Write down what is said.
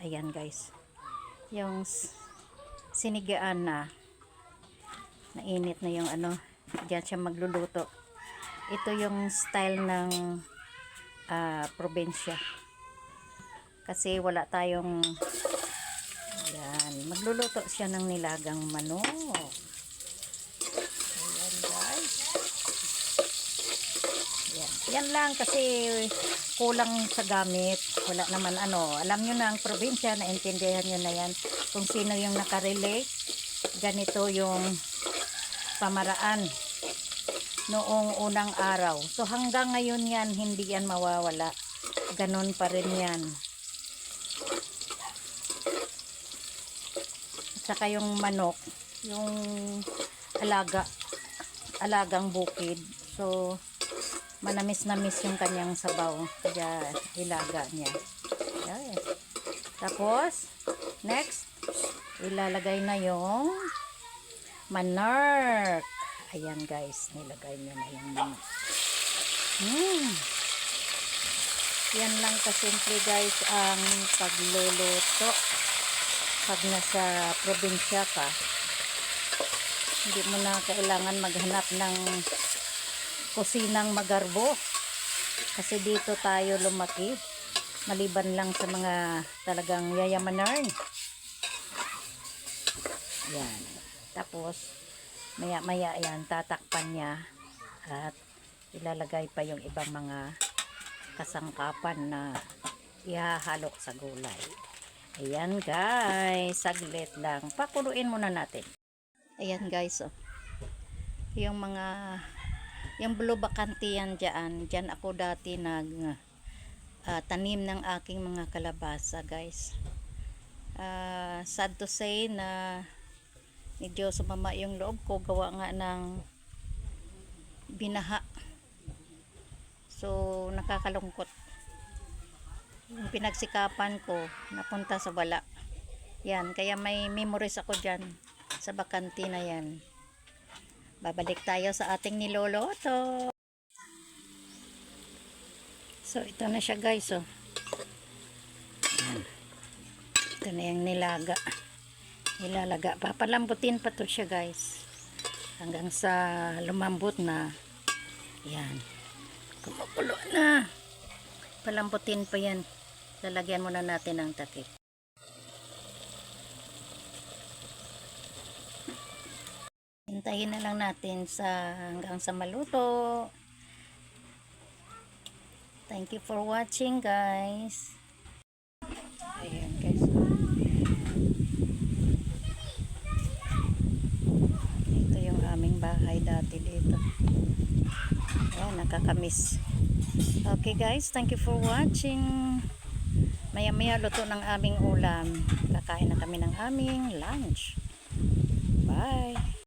Ayan guys. Yung sinigaan na nainit na yung ano, diyan siya magluluto. Ito yung style ng ah, probinsya. Kasi wala tayong Ayan, magluluto siya ng nilagang manok. Ayan guys. Yan. Lang kasi kulang sa gamit. Wala naman ano. Alam nyo na ang probinsya, naintindihan nyo na yan. Kung sino yung nakarelate, ganito yung pamaraan noong unang araw. So hanggang ngayon yan, hindi yan mawawala. Ganon pa rin yan. Saka yung manok, yung alaga, alagang bukid. So, manamis-namis yung kanyang sabaw. Kaya ilaga niya. Ayan. Tapos, next, ilalagay na yung manark. Ayan guys, nilagay niya na yung manok. Hmm. Yan lang kasimple guys ang pagluluto pag nasa probinsya ka. Hindi mo na kailangan maghanap ng kusinang magarbo. Kasi dito tayo lumaki. Maliban lang sa mga talagang yayamanan. Yan. Tapos, maya-maya yan, tatakpan niya. At ilalagay pa yung ibang mga kasangkapan na ihahalo sa gulay. Ayan guys, saglit lang. Pakuluin muna natin. Ayan guys, oh. Yung mga yung blue bakante yan dyan. Dyan ako dati nag ah, tanim ng aking mga kalabasa guys. Ah, sad to say na medyo sumama yung loob ko gawa nga ng binaha. So nakakalungkot. Yung pinagsikapan ko napunta sa wala. Yan, kaya may memories ako dyan sa bakante na yan. Babalik tayo sa ating niloloto. So, ito na siya guys, oh. Yan. Ito na yung nilaga. Nilalaga. Papalambutin pa to siya guys. Hanggang sa lumambot na. Yan. Kumukulo na. Palambutin pa yan. Lalagyan muna natin ng takip. Hintayin na lang natin sa hanggang sa maluto. Thank you for watching guys. Ayan guys. Ito yung aming bahay dati dito. Ayan, nakakamiss. Okay guys, thank you for watching. Maya maya luto ng aming ulam. Kakain na kami ng aming lunch. Bye.